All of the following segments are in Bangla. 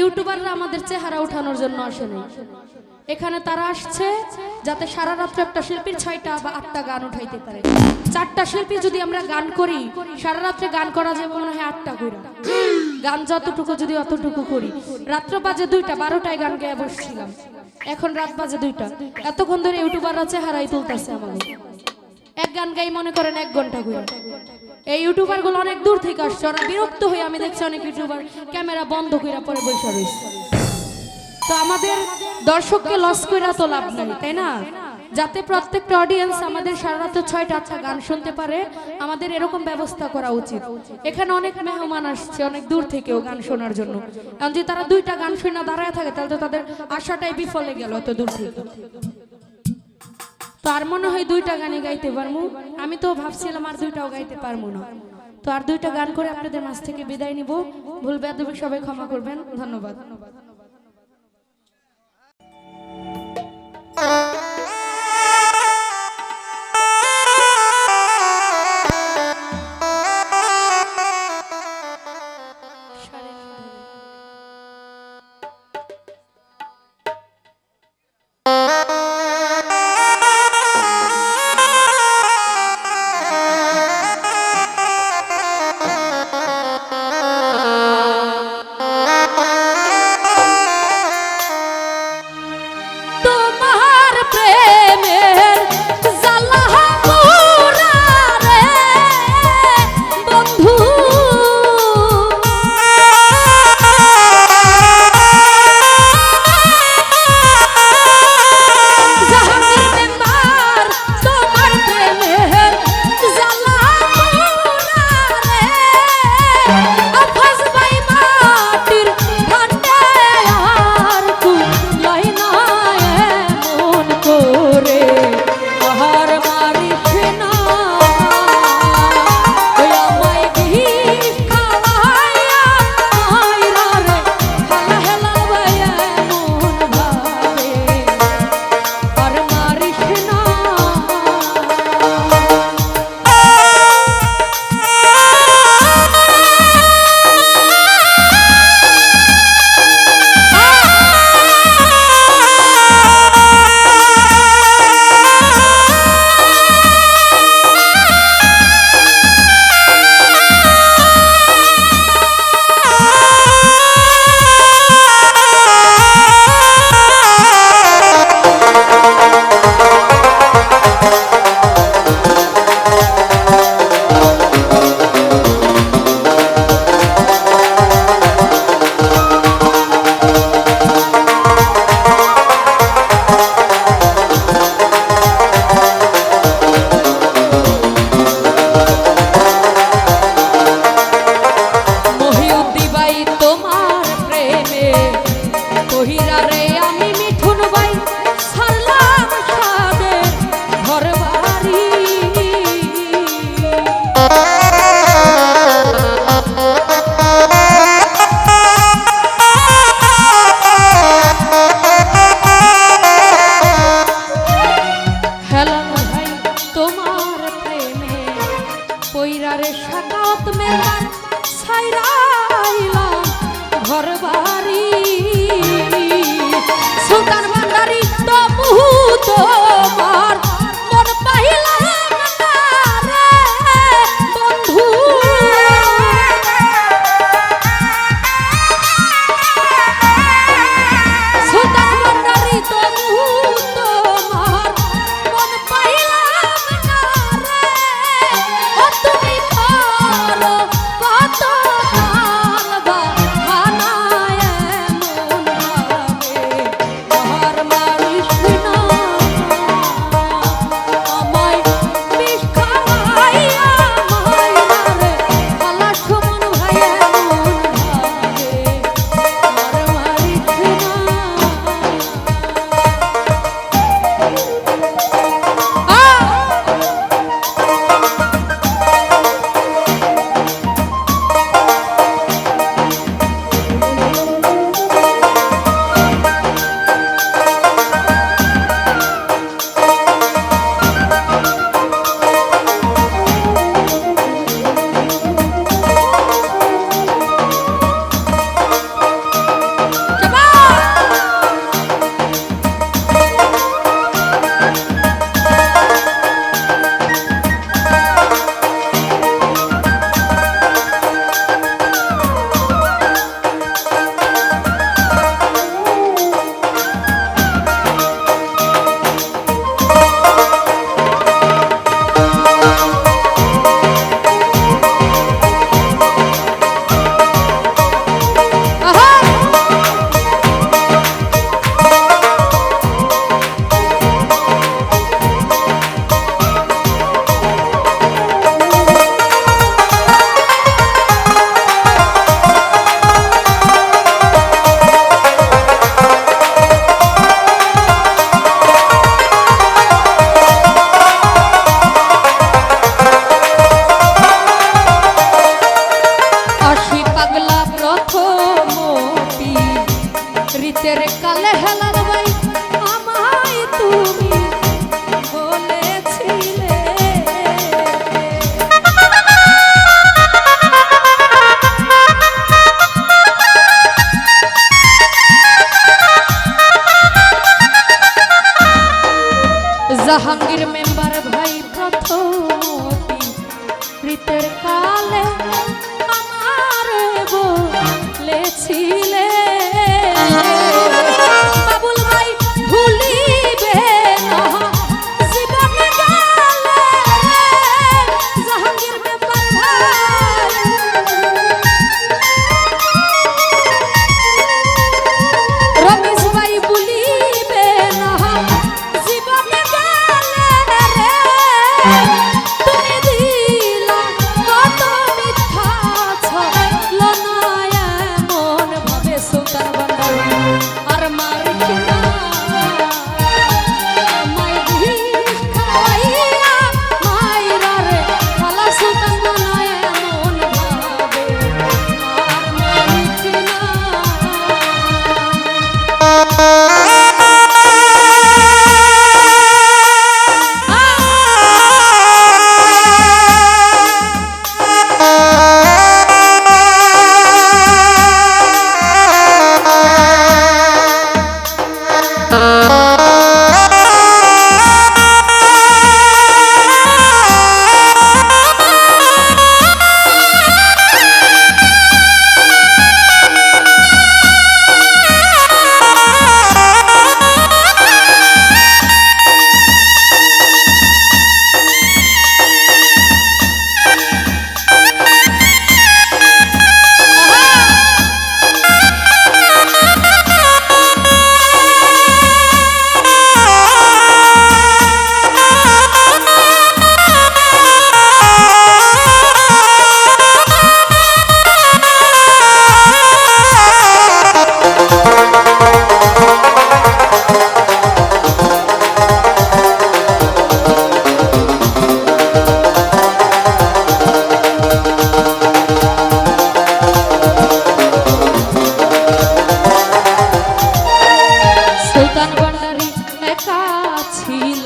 ইউটিউবাররা আমাদের চেহারা উঠানোর জন্য আসে নাই। এখানে তারা আসছে যাতে সারা রাত্র একটা শিল্পীর ছয়টা বা আটটা গান উঠাইতে পারে। চারটা শিল্পী যদি আমরা গান করি, সারা রাত্রে গান করা যাবে মনে হয় আটটা করে গান যতটুকু যদি অতটুকু করি। রাত্র বাজে দুইটা, বারোটায় গান গেয়ে বসছিলাম। এখন রাত বাজে দুইটা। এতক্ষণ ধরে ইউটিউবাররা চেহারাই তুলতেছে আমাদের। এক গান গাই, মনে করেন এক ঘণ্টা করে এই ইউটিউবারগুলো অনেক দূর থেকে আসছে, ওরা বিরক্ত হয়ে আমি দেখছি অনেক ইউটিউবার ক্যামেরা বন্ধ করে পরে বসে রয়েছে। তো আমাদের দর্শককে লস করে তো লাভ নাই, তাই না? যাতে প্রত্যেকটা অডিয়েন্স আমাদের সারা রাত ছয়টা আচ্ছা গান শুনতে পারে, আমাদের এরকম ব্যবস্থা করা উচিত। এখানে অনেক মেহমান আসছে, অনেক দূর থেকেও গান শোনার জন্য। কারণ যদি তারা দুইটা গান শুনে দাঁড়ায় থাকে, তাহলে তো তাদের আশাটাই বিফলে গেল অত দূর থেকে। আর মনে হয় দুইটা গানে গাইতে পারব আমি তো ভাবছিলাম আর দুইটাও গাইতে পারব না। তো আর দুইটা গান করে আপনাদের মাঝ থেকে বিদায় নিব। ভুল বেদবি সবাই ক্ষমা করবেন। ধন্যবাদ। শীতের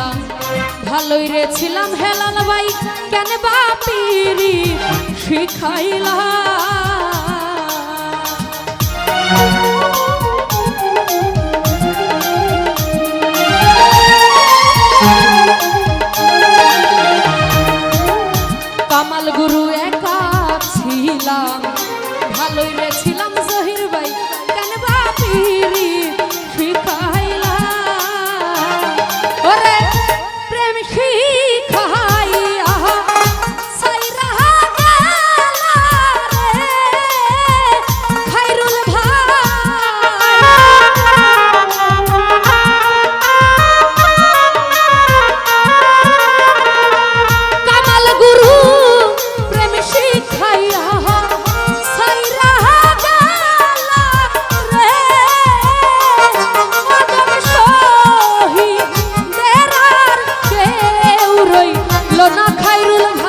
ছিলাম। ভালোই রে ছিলাম হেলাল ভাই কেন বাপিরি শিখাইলা? না খাইরুল